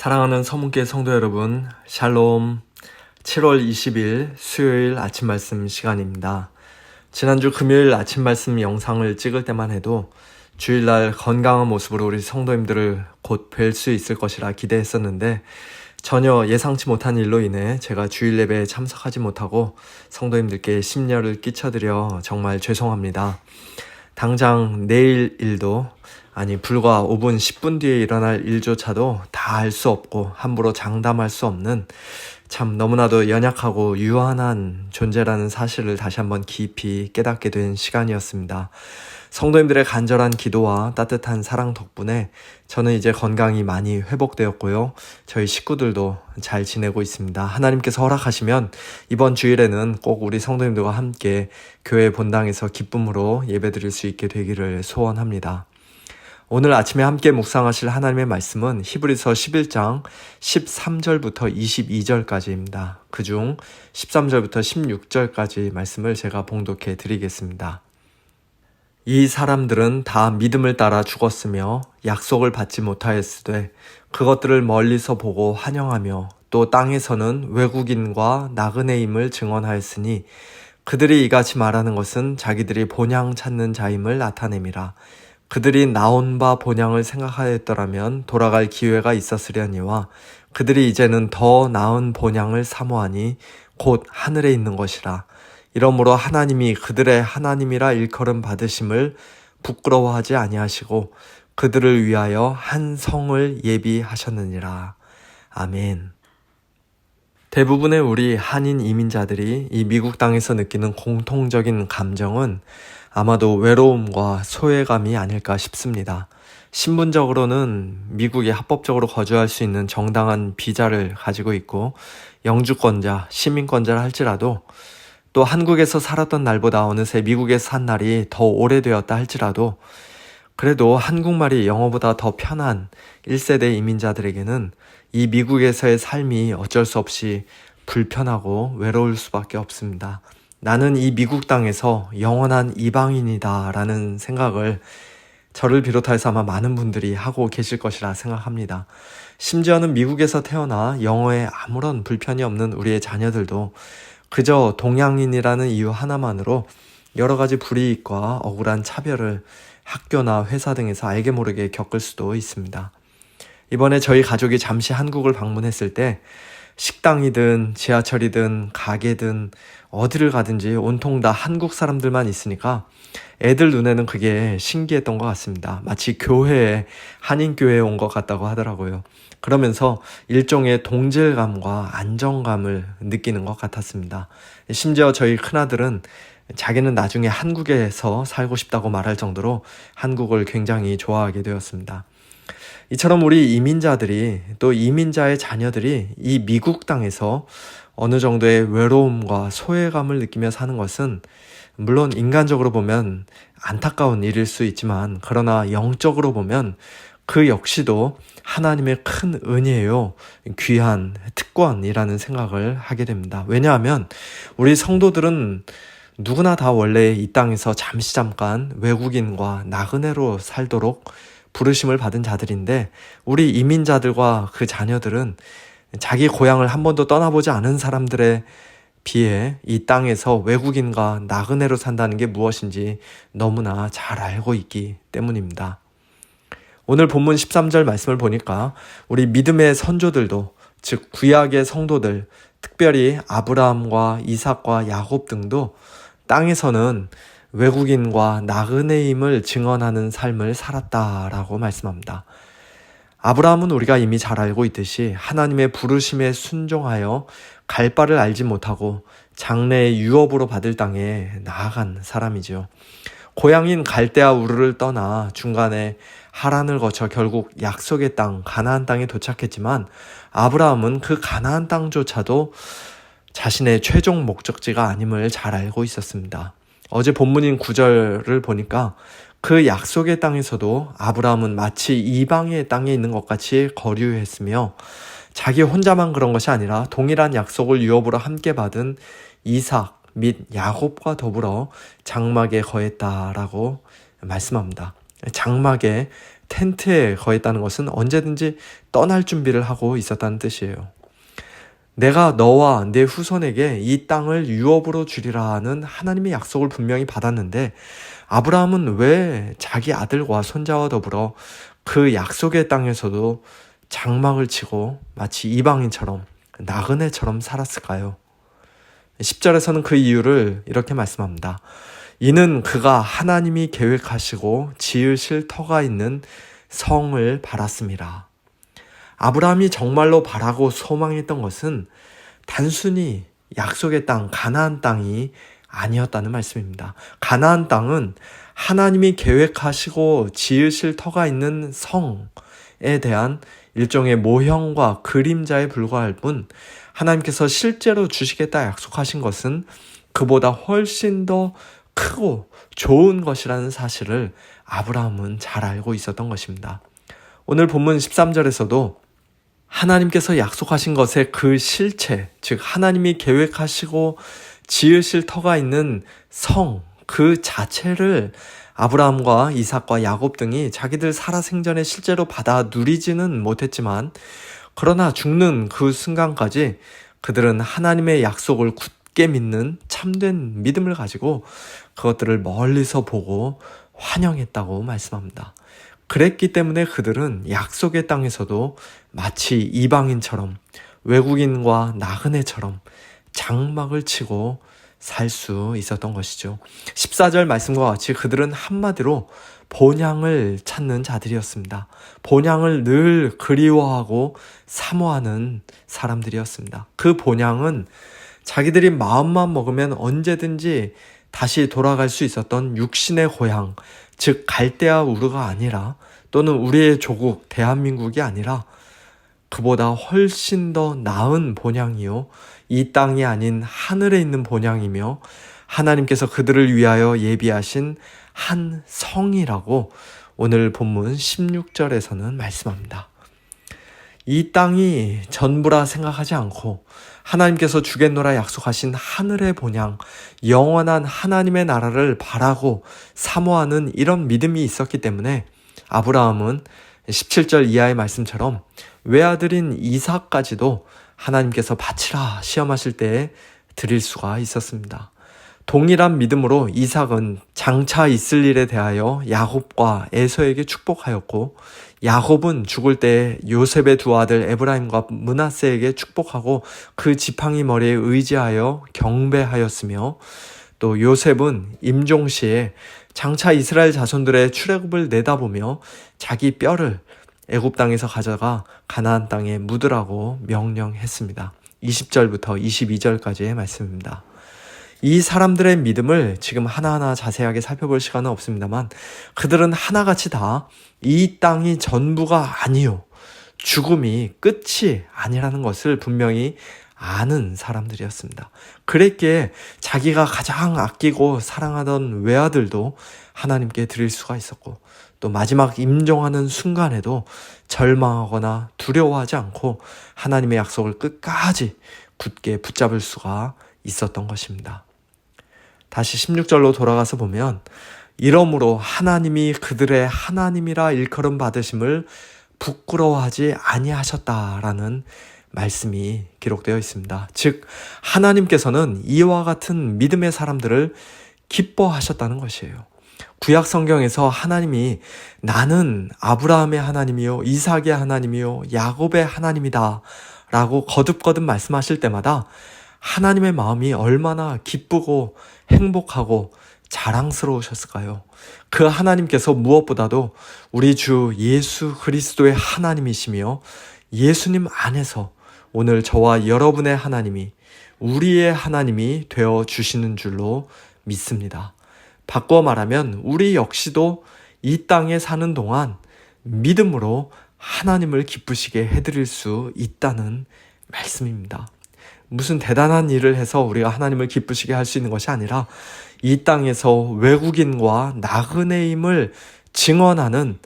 사랑하는 서문계 성도 여러분, 샬롬. 7월 20일 수요일 아침 말씀 시간입니다. 지난주 금요일 아침 말씀 영상을 찍을 때만 해도 주일날 건강한 모습으로 우리 성도님들을 곧 뵐 수 있을 것이라 기대했었는데 전혀 예상치 못한 일로 인해 제가 주일 예배에 참석하지 못하고 성도님들께 심려를 끼쳐드려 정말 죄송합니다. 당장 내일 일도 아니 불과 5분 10분 뒤에 일어날 일조차도 다 알 수 없고 함부로 장담할 수 없는 참 너무나도 연약하고 유한한 존재라는 사실을 다시 한번 깊이 깨닫게 된 시간이었습니다. 성도님들의 간절한 기도와 따뜻한 사랑 덕분에 저는 이제 건강이 많이 회복되었고요. 저희 식구들도 잘 지내고 있습니다. 하나님께서 허락하시면 이번 주일에는 꼭 우리 성도님들과 함께 교회 본당에서 기쁨으로 예배드릴 수 있게 되기를 소원합니다. 오늘 아침에 함께 묵상하실 하나님의 말씀은 히브리서 11장 13절부터 22절까지입니다. 그중 13절부터 16절까지 말씀을 제가 봉독해 드리겠습니다. 이 사람들은 다 믿음을 따라 죽었으며 약속을 받지 못하였으되 그것들을 멀리서 보고 환영하며 또 땅에서는 외국인과 나그네임을 증언하였으니 그들이 이같이 말하는 것은 자기들이 본향 찾는 자임을 나타냄이라. 그들이 나온 바 본향을 생각하였더라면 돌아갈 기회가 있었으려니와 그들이 이제는 더 나은 본향을 사모하니 곧 하늘에 있는 것이라. 이러므로 하나님이 그들의 하나님이라 일컬음 받으심을 부끄러워하지 아니하시고 그들을 위하여 한 성을 예비하셨느니라. 아멘. 대부분의 우리 한인 이민자들이 이 미국 땅에서 느끼는 공통적인 감정은 아마도 외로움과 소외감이 아닐까 싶습니다. 신분적으로는 미국에 합법적으로 거주할 수 있는 정당한 비자를 가지고 있고 영주권자, 시민권자를 할지라도 또 한국에서 살았던 날보다 어느새 미국에서 산 날이 더 오래되었다 할지라도 그래도 한국말이 영어보다 더 편한 1세대 이민자들에게는 이 미국에서의 삶이 어쩔 수 없이 불편하고 외로울 수밖에 없습니다. 나는 이 미국 땅에서 영원한 이방인이다 라는 생각을 저를 비롯해서 아마 많은 분들이 하고 계실 것이라 생각합니다. 심지어는 미국에서 태어나 영어에 아무런 불편이 없는 우리의 자녀들도 그저 동양인이라는 이유 하나만으로 여러 가지 불이익과 억울한 차별을 학교나 회사 등에서 알게 모르게 겪을 수도 있습니다. 이번에 저희 가족이 잠시 한국을 방문했을 때 식당이든 지하철이든 가게든 어디를 가든지 온통 다 한국 사람들만 있으니까 애들 눈에는 그게 신기했던 것 같습니다. 마치 교회에, 한인교회에 온 것 같다고 하더라고요. 그러면서 일종의 동질감과 안정감을 느끼는 것 같았습니다. 심지어 저희 큰아들은 자기는 나중에 한국에서 살고 싶다고 말할 정도로 한국을 굉장히 좋아하게 되었습니다. 이처럼 우리 이민자들이 또 이민자의 자녀들이 이 미국 땅에서 어느 정도의 외로움과 소외감을 느끼며 사는 것은 물론 인간적으로 보면 안타까운 일일 수 있지만 그러나 영적으로 보면 그 역시도 하나님의 큰 은혜요, 귀한 특권이라는 생각을 하게 됩니다. 왜냐하면 우리 성도들은 누구나 다 원래 이 땅에서 잠시 잠깐 외국인과 나그네로 살도록 부르심을 받은 자들인데 우리 이민자들과 그 자녀들은 자기 고향을 한 번도 떠나보지 않은 사람들의 비해 이 땅에서 외국인과 나그네로 산다는 게 무엇인지 너무나 잘 알고 있기 때문입니다. 오늘 본문 13절 말씀을 보니까 우리 믿음의 선조들도 즉 구약의 성도들 특별히 아브라함과 이삭과 야곱 등도 땅에서는 외국인과 나그네임을 증언하는 삶을 살았다라고 말씀합니다. 아브라함은 우리가 이미 잘 알고 있듯이 하나님의 부르심에 순종하여 갈 바를 알지 못하고 장래의 유업으로 받을 땅에 나아간 사람이지요. 고향인 갈대아 우르를 떠나 중간에 하란을 거쳐 결국 약속의 땅 가나안 땅에 도착했지만 아브라함은 그 가나안 땅조차도 자신의 최종 목적지가 아님을 잘 알고 있었습니다. 어제 본문인 구절을 보니까 그 약속의 땅에서도 아브라함은 마치 이방의 땅에 있는 것 같이 거류했으며 자기 혼자만 그런 것이 아니라 동일한 약속을 유업으로 함께 받은 이삭 및 야곱과 더불어 장막에 거했다라고 말씀합니다. 장막에 텐트에 거했다는 것은 언제든지 떠날 준비를 하고 있었다는 뜻이에요. 내가 너와 내 후손에게 이 땅을 유업으로 주리라 하는 하나님의 약속을 분명히 받았는데 아브라함은 왜 자기 아들과 손자와 더불어 그 약속의 땅에서도 장막을 치고 마치 이방인처럼 나그네처럼 살았을까요? 10절에서는 그 이유를 이렇게 말씀합니다. 이는 그가 하나님이 계획하시고 지으실 터가 있는 성을 바랐습니다. 아브라함이 정말로 바라고 소망했던 것은 단순히 약속의 땅, 가나안 땅이 아니었다는 말씀입니다. 가나안 땅은 하나님이 계획하시고 지으실 터가 있는 성에 대한 일종의 모형과 그림자에 불과할 뿐 하나님께서 실제로 주시겠다 약속하신 것은 그보다 훨씬 더 크고 좋은 것이라는 사실을 아브라함은 잘 알고 있었던 것입니다. 오늘 본문 13절에서도 하나님께서 약속하신 것의 그 실체, 즉 하나님이 계획하시고 지으실 터가 있는 성, 그 자체를 아브라함과 이삭과 야곱 등이 자기들 살아생전에 실제로 받아 누리지는 못했지만 그러나 죽는 그 순간까지 그들은 하나님의 약속을 굳게 믿는 참된 믿음을 가지고 그것들을 멀리서 보고 환영했다고 말씀합니다. 그랬기 때문에 그들은 약속의 땅에서도 마치 이방인처럼 외국인과 나그네처럼 장막을 치고 살 수 있었던 것이죠. 14절 말씀과 같이 그들은 한마디로 본향을 찾는 자들이었습니다. 본향을 늘 그리워하고 사모하는 사람들이었습니다. 그 본향은 자기들이 마음만 먹으면 언제든지 다시 돌아갈 수 있었던 육신의 고향, 즉 갈대아 우르가 아니라 또는 우리의 조국 대한민국이 아니라 그보다 훨씬 더 나은 본향이요 이 땅이 아닌 하늘에 있는 본향이며 하나님께서 그들을 위하여 예비하신 한 성이라고 오늘 본문 16절에서는 말씀합니다. 이 땅이 전부라 생각하지 않고 하나님께서 주겠노라 약속하신 하늘의 본향, 영원한 하나님의 나라를 바라고 사모하는 이런 믿음이 있었기 때문에 아브라함은 17절 이하의 말씀처럼 외아들인 이삭까지도 하나님께서 바치라 시험하실 때에 드릴 수가 있었습니다. 동일한 믿음으로 이삭은 장차 있을 일에 대하여 야곱과 에서에게 축복하였고 야곱은 죽을 때 요셉의 두 아들 에브라임과 문하세에게 축복하고 그 지팡이 머리에 의지하여 경배하였으며 또 요셉은 임종 시에 장차 이스라엘 자손들의 출애굽을 내다보며 자기 뼈를 애굽 땅에서 가져가 가나안 땅에 묻으라고 명령했습니다. 20절부터 22절까지의 말씀입니다. 이 사람들의 믿음을 지금 하나하나 자세하게 살펴볼 시간은 없습니다만 그들은 하나같이 다 이 땅이 전부가 아니요. 죽음이 끝이 아니라는 것을 분명히 아는 사람들이었습니다. 그랬기에 자기가 가장 아끼고 사랑하던 외아들도 하나님께 드릴 수가 있었고 또 마지막 임종하는 순간에도 절망하거나 두려워하지 않고 하나님의 약속을 끝까지 굳게 붙잡을 수가 있었던 것입니다. 다시 16절로 돌아가서 보면 이러므로 하나님이 그들의 하나님이라 일컬음 받으심을 부끄러워하지 아니하셨다라는 말씀이 기록되어 있습니다. 즉 하나님께서는 이와 같은 믿음의 사람들을 기뻐하셨다는 것이에요. 구약 성경에서 하나님이 나는 아브라함의 하나님이요 이삭의 하나님이요 야곱의 하나님이다 라고 거듭거듭 말씀하실 때마다 하나님의 마음이 얼마나 기쁘고 행복하고 자랑스러우셨을까요? 그 하나님께서 무엇보다도 우리 주 예수 그리스도의 하나님이시며 예수님 안에서 오늘 저와 여러분의 하나님이 우리의 하나님이 되어 주시는 줄로 믿습니다. 바꿔 말하면 우리 역시도 이 땅에 사는 동안 믿음으로 하나님을 기쁘시게 해드릴 수 있다는 말씀입니다. 무슨 대단한 일을 해서 우리가 하나님을 기쁘시게 할 수 있는 것이 아니라 이 땅에서 외국인과 나그네임을 증언하는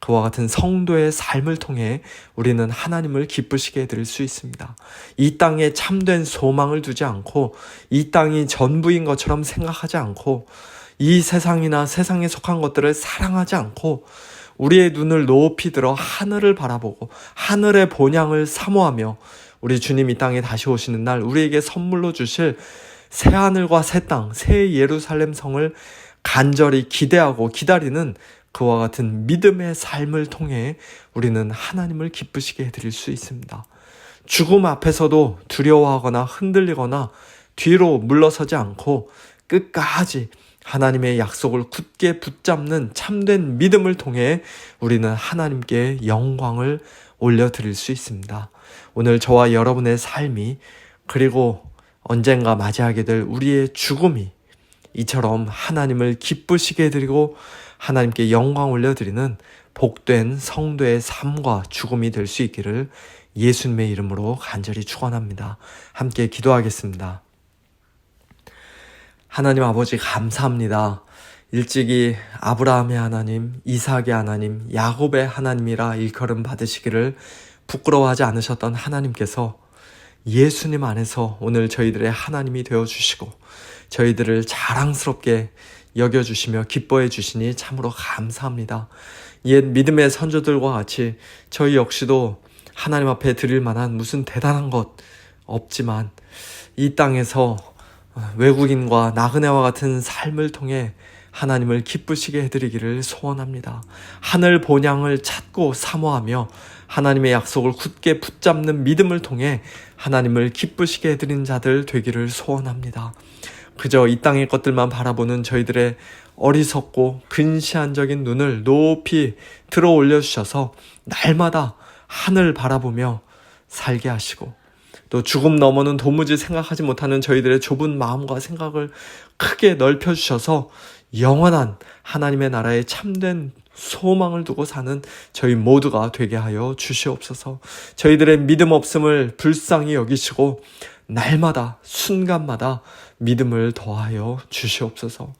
그와 같은 성도의 삶을 통해 우리는 하나님을 기쁘시게 해드릴 수 있습니다. 이 땅에 참된 소망을 두지 않고 이 땅이 전부인 것처럼 생각하지 않고 이 세상이나 세상에 속한 것들을 사랑하지 않고 우리의 눈을 높이 들어 하늘을 바라보고 하늘의 본향을 사모하며 우리 주님 이 땅에 다시 오시는 날 우리에게 선물로 주실 새 하늘과 새 땅, 새 예루살렘 성을 간절히 기대하고 기다리는 그와 같은 믿음의 삶을 통해 우리는 하나님을 기쁘시게 해드릴 수 있습니다. 죽음 앞에서도 두려워하거나 흔들리거나 뒤로 물러서지 않고 끝까지 하나님의 약속을 굳게 붙잡는 참된 믿음을 통해 우리는 하나님께 영광을 올려드릴 수 있습니다. 오늘 저와 여러분의 삶이 그리고 언젠가 맞이하게 될 우리의 죽음이 이처럼 하나님을 기쁘시게 해드리고 하나님께 영광 올려드리는 복된 성도의 삶과 죽음이 될 수 있기를 예수님의 이름으로 간절히 축원합니다. 함께 기도하겠습니다. 하나님 아버지 감사합니다. 일찍이 아브라함의 하나님, 이삭의 하나님, 야곱의 하나님이라 일컬음 받으시기를 부끄러워하지 않으셨던 하나님께서 예수님 안에서 오늘 저희들의 하나님이 되어 주시고 저희들을 자랑스럽게 여겨 주시며 기뻐해 주시니 참으로 감사합니다. 옛 믿음의 선조들과 같이 저희 역시도 하나님 앞에 드릴 만한 무슨 대단한 것 없지만 이 땅에서 외국인과 나그네와 같은 삶을 통해 하나님을 기쁘시게 해드리기를 소원합니다. 하늘 본향을 찾고 사모하며 하나님의 약속을 굳게 붙잡는 믿음을 통해 하나님을 기쁘시게 해드린 자들 되기를 소원합니다. 그저 이 땅의 것들만 바라보는 저희들의 어리석고 근시안적인 눈을 높이 들어 올려주셔서 날마다 하늘 바라보며 살게 하시고 또 죽음 너머는 도무지 생각하지 못하는 저희들의 좁은 마음과 생각을 크게 넓혀주셔서 영원한 하나님의 나라에 참된 소망을 두고 사는 저희 모두가 되게 하여 주시옵소서. 저희들의 믿음 없음을 불쌍히 여기시고 날마다 순간마다 믿음을 더하여 주시옵소서.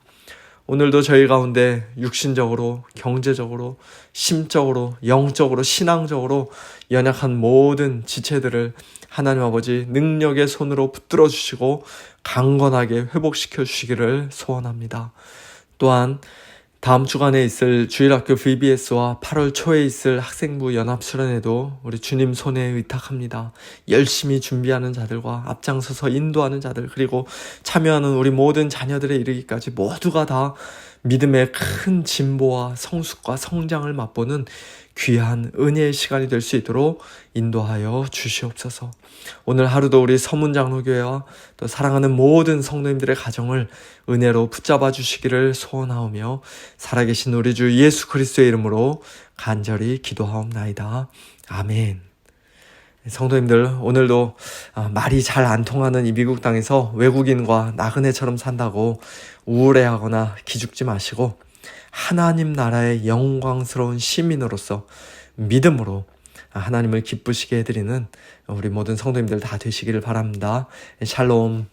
오늘도 저희 가운데 육신적으로, 경제적으로, 심적으로, 영적으로, 신앙적으로 연약한 모든 지체들을 하나님 아버지 능력의 손으로 붙들어 주시고 강건하게 회복시켜 주시기를 소원합니다. 또한 다음 주간에 있을 주일학교 VBS와 8월 초에 있을 학생부 연합 수련회도 우리 주님 손에 의탁합니다. 열심히 준비하는 자들과 앞장서서 인도하는 자들 그리고 참여하는 우리 모든 자녀들의 이르기까지 모두가 다 믿음의 큰 진보와 성숙과 성장을 맛보는 귀한 은혜의 시간이 될 수 있도록 인도하여 주시옵소서. 오늘 하루도 우리 서문장로교회와 또 사랑하는 모든 성도님들의 가정을 은혜로 붙잡아 주시기를 소원하오며 살아계신 우리 주 예수 그리스도의 이름으로 간절히 기도하옵나이다. 아멘. 성도님들 오늘도 아, 말이 잘 안 통하는 이 미국 땅에서 외국인과 나그네처럼 산다고 우울해하거나 기죽지 마시고 하나님 나라의 영광스러운 시민으로서 믿음으로 하나님을 기쁘시게 해드리는 우리 모든 성도님들 다 되시기를 바랍니다. 샬롬.